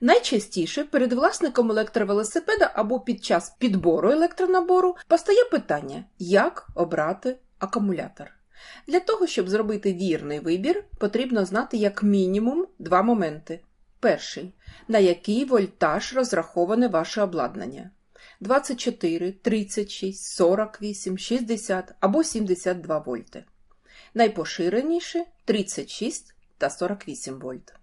Найчастіше перед власником електровелосипеда або під час підбору електронабору постає питання, як обрати акумулятор. Для того, щоб зробити вірний вибір, потрібно знати як мінімум два моменти. Перший на який вольтаж розраховане ваше обладнання. 24, 36, 48, 60 або 72 вольти. Найпоширеніше 36 та 48 вольт.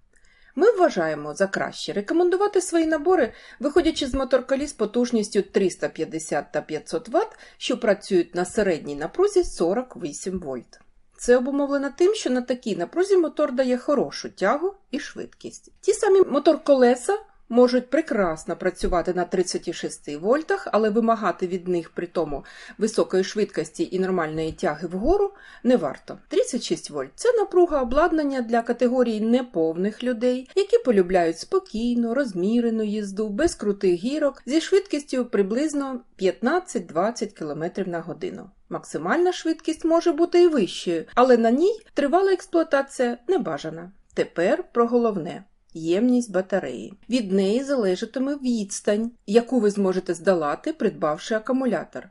Ми вважаємо за краще рекомендувати свої набори, виходячи з моторколіс потужністю 350 та 500 Вт, що працюють на середній напрузі 48 вольт. Це обумовлено тим, що на такій напрузі мотор дає хорошу тягу і швидкість. Ті самі мотор-колеса можуть прекрасно працювати на 36 вольтах, але вимагати від них при тому високої швидкості і нормальної тяги вгору не варто. 36 вольт це напруга обладнання для категорії неповних людей, які полюбляють спокійну, розмірену їзду, без крутих гірок зі швидкістю приблизно 15-20 км на годину. Максимальна швидкість може бути і вищою, але на ній тривала експлуатація не бажана. Тепер про головне. Ємність батареї. Від неї залежатиме відстань, яку ви зможете здолати, придбавши акумулятор.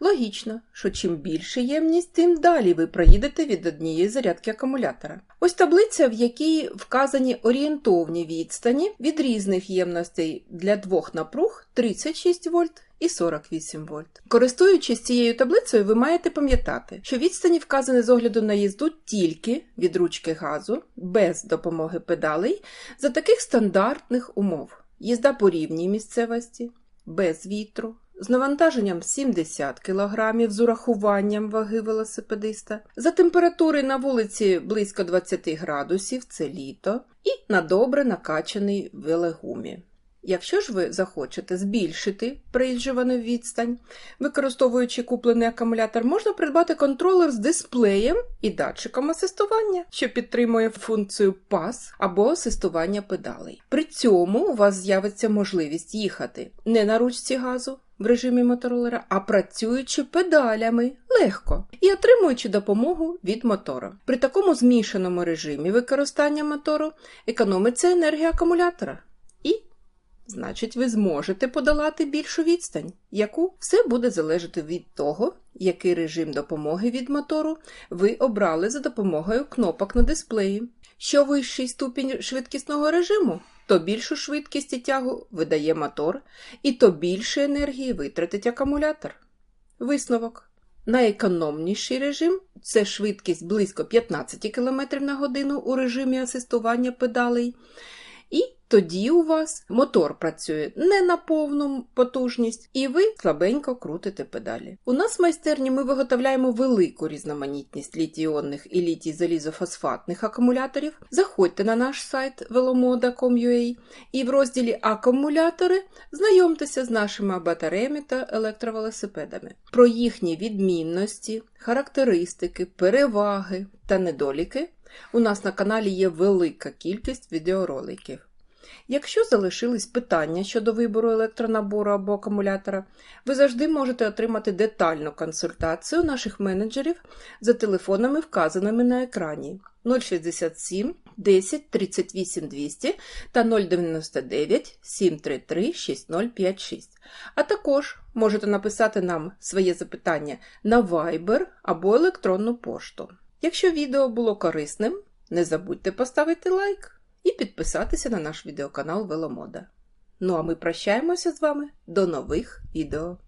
Логічно, що чим більше ємність, тим далі ви проїдете від однієї зарядки акумулятора. Ось таблиця, в якій вказані орієнтовні відстані від різних ємностей для двох напруг 36 вольт і 48 вольт. Користуючись цією таблицею, ви маєте пам'ятати, що відстані вказані з огляду на їзду тільки від ручки газу, без допомоги педалей, за таких стандартних умов: їзда по рівній місцевості, без вітру. З навантаженням 70 кг з урахуванням ваги велосипедиста, за температури на вулиці близько 20 градусів це літо, і на добре накачаний велегумі. Якщо ж ви захочете збільшити проїжджувану відстань, використовуючи куплений акумулятор, можна придбати контролер з дисплеєм і датчиком асистування, що підтримує функцію пас або асистування педалей. При цьому у вас з'явиться можливість їхати не на ручці газу в режимі моторолера, а працюючи педалями легко і отримуючи допомогу від мотора. При такому змішаному режимі використання мотору економиться енергія акумулятора. Значить, ви зможете подолати більшу відстань, яку все буде залежати від того, який режим допомоги від мотору ви обрали за допомогою кнопок на дисплеї. Що вищий ступінь швидкісного режиму, то більшу швидкість і тягу видає мотор, і то більше енергії витратить акумулятор. Висновок. Найекономніший режим це швидкість близько 15 км на годину у режимі асистування педалей. І тоді у вас мотор працює не на повну потужність, і ви слабенько крутите педалі. У нас в майстерні ми виготовляємо велику різноманітність літій-іонних і літій-залізофосфатних акумуляторів. Заходьте на наш сайт velomoda.com.ua і в розділі Акумулятори знайомтеся з нашими батареями та електровелосипедами. Про їхні відмінності, характеристики, переваги та недоліки. У нас на каналі є велика кількість відеороликів. Якщо залишились питання щодо вибору електронабору або акумулятора, ви завжди можете отримати детальну консультацію наших менеджерів за телефонами, вказаними на екрані 067 10 38 200 та 099 733 6056. А також можете написати нам своє запитання на Viber або електронну пошту. Якщо відео було корисним, не забудьте поставити лайк і підписатися на наш відеоканал Веломода. Ну а ми прощаємося з вами до нових відео.